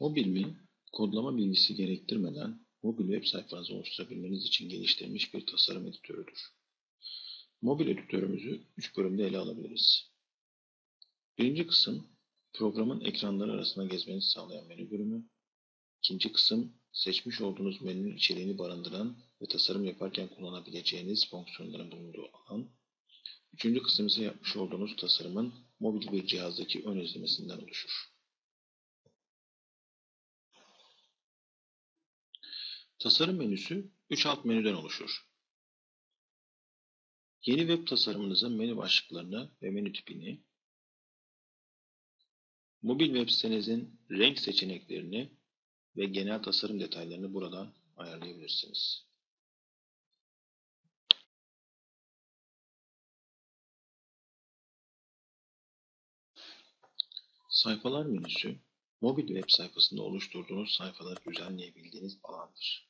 Mobil mi, kodlama bilgisi gerektirmeden mobil web sayfanızı oluşturabilmeniz için geliştirilmiş bir tasarım editörüdür. Mobil editörümüzü 3 bölümde ele alabiliriz. Birinci kısım, programın ekranları arasında gezmenizi sağlayan menü bölümü. İkinci kısım, seçmiş olduğunuz menünün içeriğini barındıran ve tasarım yaparken kullanabileceğiniz fonksiyonların bulunduğu alan. Üçüncü kısım ise yapmış olduğunuz tasarımın mobil bir cihazdaki ön izlemesinden oluşur. Tasarım menüsü 3 alt menüden oluşur. Yeni web tasarımınızın menü başlıklarını ve menü tipini, mobil web sitenizin renk seçeneklerini ve genel tasarım detaylarını buradan ayarlayabilirsiniz. Sayfalar menüsü, mobil web sayfasında oluşturduğunuz sayfaları düzenleyebildiğiniz alandır.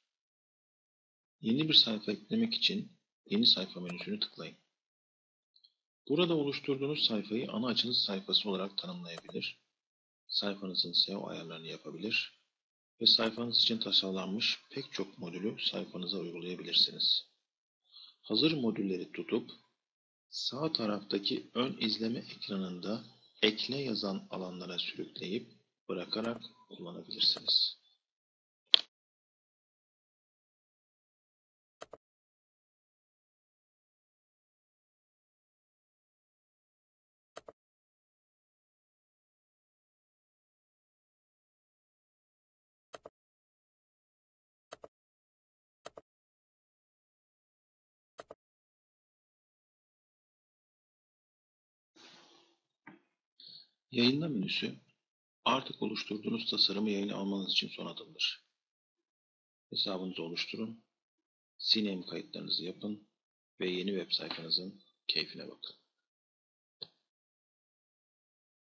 Yeni bir sayfa eklemek için Yeni sayfa menüsünü tıklayın. Burada oluşturduğunuz sayfayı ana açılış sayfası olarak tanımlayabilir, sayfanızın SEO ayarlarını yapabilir ve sayfanız için tasarlanmış pek çok modülü sayfanıza uygulayabilirsiniz. Hazır modülleri tutup sağ taraftaki ön izleme ekranında ekle yazan alanlara sürükleyip bırakarak kullanabilirsiniz. Yayınla menüsü, artık oluşturduğunuz tasarımı yayına almanız için son adımdır. Hesabınızı oluşturun, CNAME kayıtlarınızı yapın ve yeni web sayfanızın keyfine bakın.